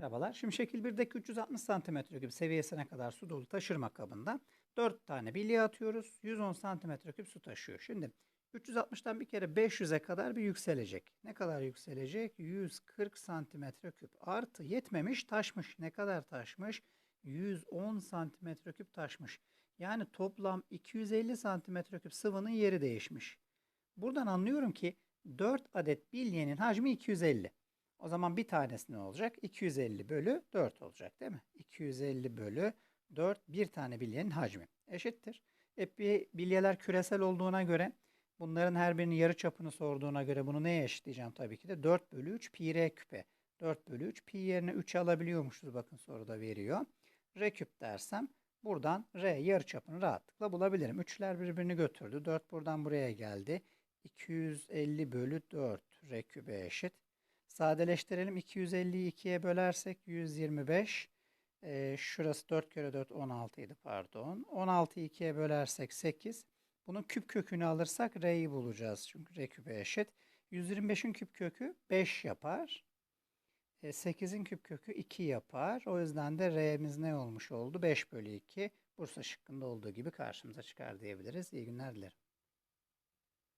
Merhabalar. Şimdi şekil 1'deki 360 santimetre küp seviyesine kadar su dolu taşırma kabında 4 tane bilye atıyoruz. 110 santimetre küp su taşıyor. Şimdi 360'tan bir kere 500'e kadar bir yükselecek. Ne kadar yükselecek? 140 santimetre küp. Artı yetmemiş taşmış. Ne kadar taşmış? 110 santimetre küp taşmış. Yani toplam 250 santimetre küp sıvının yeri değişmiş. Buradan anlıyorum ki 4 adet bilyenin hacmi 250. O zaman bir tanesi ne olacak? 250 bölü 4 olacak değil mi? 250 bölü 4 bir tane bilyenin hacmi eşittir. E bilyeler küresel olduğuna göre bunların her birinin yarı çapını sorduğuna göre bunu neye eşitleyeceğim tabii ki de 4 bölü 3 pi r küpe. 4 bölü 3 pi yerine 3 alabiliyormuşuz bakın soruda veriyor. R küp dersem buradan r yarı çapını rahatlıkla bulabilirim. 3'ler birbirini götürdü. 4 buradan buraya geldi. 250 bölü 4 r küpe eşit. Sadeleştirelim. 250'yi 2'ye bölersek 125. Ee, şurası 4 kere 4 16 idi pardon. 16'yı 2'ye bölersek 8. Bunun küp kökünü alırsak r'yi bulacağız. Çünkü r küpe eşit. 125'in küp kökü 5 yapar. E, 8'in küp kökü 2 yapar. O yüzden de r'miz ne olmuş oldu? 5 bölü 2. Bursa şıkkında olduğu gibi karşımıza çıkar diyebiliriz. İyi günler dilerim.